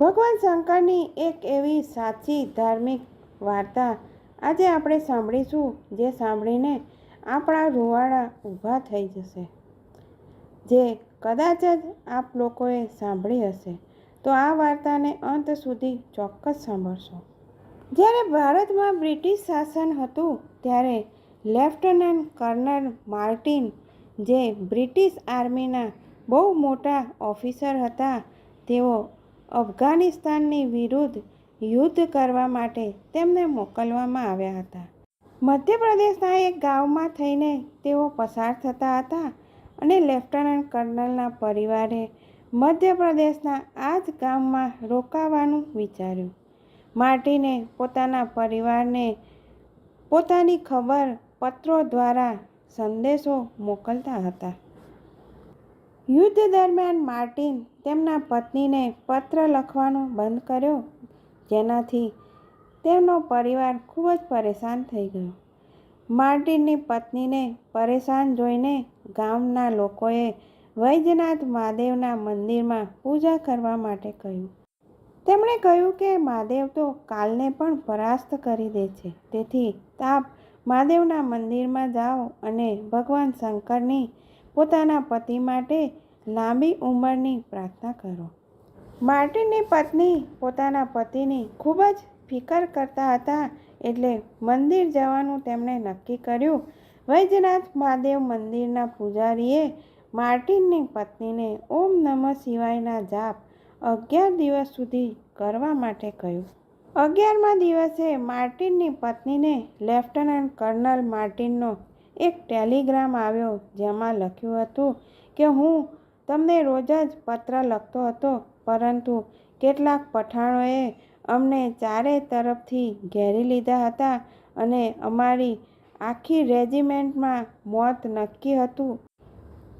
ભગવાન શંકરની એક એવી સાચી ધાર્મિક વાર્તા આજે આપણે સાંભળીશું, જે સાંભળીને આપણા રૂવાડા ઊભા થઈ જશે. જે કદાચ જ આપ લોકોએ સાંભળી હશે, તો આ વાર્તાને અંત સુધી ચોક્કસ સાંભળશો. જ્યારે ભારતમાં બ્રિટિશ શાસન હતું, ત્યારે લેફ્ટનન્ટ કર્નલ માર્ટિન, જે બ્રિટિશ આર્મીના બહુ મોટા ઓફિસર હતા, તેઓ અફઘાનિસ્તાનની વિરુદ્ધ યુદ્ધ કરવા માટે તેમને મોકલવામાં આવ્યા હતા. મધ્યપ્રદેશના એક ગામમાં થઈને તેઓ પસાર થતા હતા અને લેફ્ટનન્ટ કર્નલના પરિવારે મધ્યપ્રદેશના આ જ ગામમાં રોકાવાનું વિચાર્યું. માર્ટીને પોતાના પરિવારને પોતાની ખબર પત્રો દ્વારા સંદેશો મોકલતા હતા. યુદ્ધ દરમિયાન માર્ટિન તેમના પત્નીને પત્ર લખવાનો બંધ કર્યો, જેનાથી તેમનો પરિવાર ખૂબ જ પરેશાન થઈ ગયો. માર્ટિનની પત્નીને પરેશાન જોઈને ગામના લોકોએ વૈદ્યનાથ મહાદેવના મંદિરમાં પૂજા કરવા માટે કહ્યું. તેમણે કહ્યું કે મહાદેવ તો કાલને પણ પરાસ્ત કરી દે છે. તેથી તાપ મહાદેવના મંદિરમાં જાઓ અને ભગવાન શંકરની પોતાના પતિ માટે લાંબી ઉંમરની પ્રાર્થના કરો. માર્ટિનની પત્ની પોતાના પતિની ખૂબ જ ફિકર કરતા હતા એટલે મંદિર જવાનું તેમણે નક્કી કર્યું. વૈજનાથ મહાદેવ મંદિરના પૂજારીએ માર્ટિનની પત્નીને ઓમ નમઃ શિવાયના જાપ અગિયાર દિવસ સુધી કરવા માટે કહ્યું. અગિયારમા દિવસે માર્ટિનની પત્નીને લેફ્ટનન્ટ કર્નલ માર્ટિનનો એક ટેલિગ્રામ આવ્યો જેમાં લખ્યું હતું કે હું તમને રોજ જ પત્ર લખતો હતો, પરંતુ કેટલાક પઠાણોએ અમને ચારે તરફથી ઘેરી લીધા હતા અને અમારી આખી રેજિમેન્ટમાં મોત નક્કી હતું.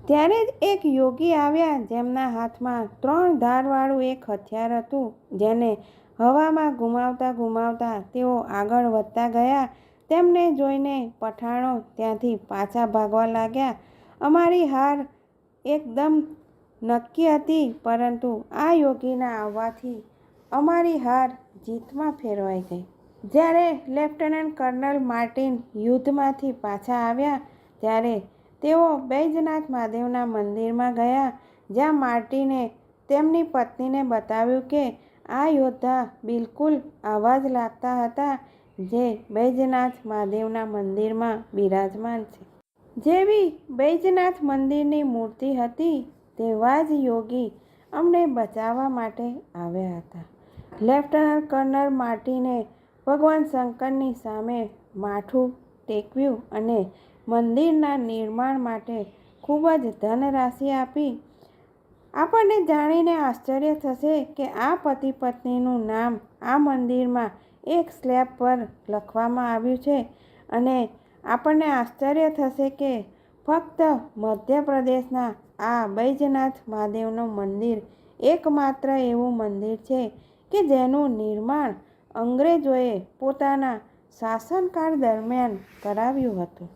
ત્યારે જ એક યોગી આવ્યા જેમના હાથમાં ત્રણ ધારવાળું એક હથિયાર હતું, જેને હવામાં ગુમાવતા ગુમાવતા તેઓ આગળ વધતા ગયા તેમને જોઈને પઠાણો ત્યાંથી પાછા ભાગવા લાગ્યા. અમારી હાર એકદમ નક્કી હતી, પરંતુ આ યોગીના આવવાથી અમારી હાર જીતમાં ફેરવાઈ ગઈ. જ્યારે લેફ્ટનન્ટ કર્નલ માર્ટિન યુદ્ધમાંથી પાછા આવ્યા, ત્યારે તેઓ બૈજનાથ મહાદેવના મંદિરમાં ગયા, જ્યાં માર્ટિને તેમની પત્નીને બતાવ્યું કે આ યોદ્ધા બિલકુલ આવા જ લાગતા હતા જે બૈજનાથ મહાદેવના મંદિરમાં બિરાજમાન છે. જેવી બૈજનાથ મંદિરની મૂર્તિ હતી, તેવા જ યોગી અમને બચાવવા માટે આવ્યા હતા. લેફ્ટનન્ટ કર્નલ માટીને ભગવાન શંકરની સામે માથું ટેકવ્યું અને મંદિરના નિર્માણ માટે ખૂબ જ ધનરાશિ આપી. આપણને જાણીને આશ્ચર્ય થશે કે આ પતિ પત્નીનું નામ આ મંદિરમાં એક સ્લેબ પર લખવામાં આવ્યું છે અને આપણને આશ્ચર્ય થશે કે ફક્ત મધ્યપ્રદેશના આ બૈજનાથ મહાદેવનું મંદિર એકમાત્ર એવું મંદિર છે કે જેનું નિર્માણ અંગ્રેજોએ પોતાના શાસનકાળ દરમિયાન કરાવ્યું હતું.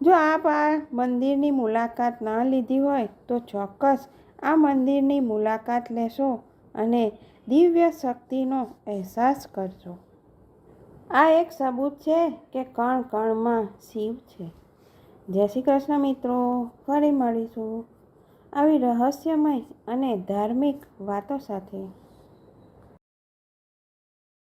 જો આપ આ મંદિરની મુલાકાત ન લીધી હોય તો ચોક્કસ આ મંદિરની મુલાકાત લેશો અને દિવ્ય શક્તિનો અહેસાસ કરજો. આ એક સબૂત છે કે કણ કણમાં શિવ છે. જય શ્રી કૃષ્ણ મિત્રો, ફરી મળીશું આવી રહસ્યમય અને ધાર્મિક વાતો સાથે.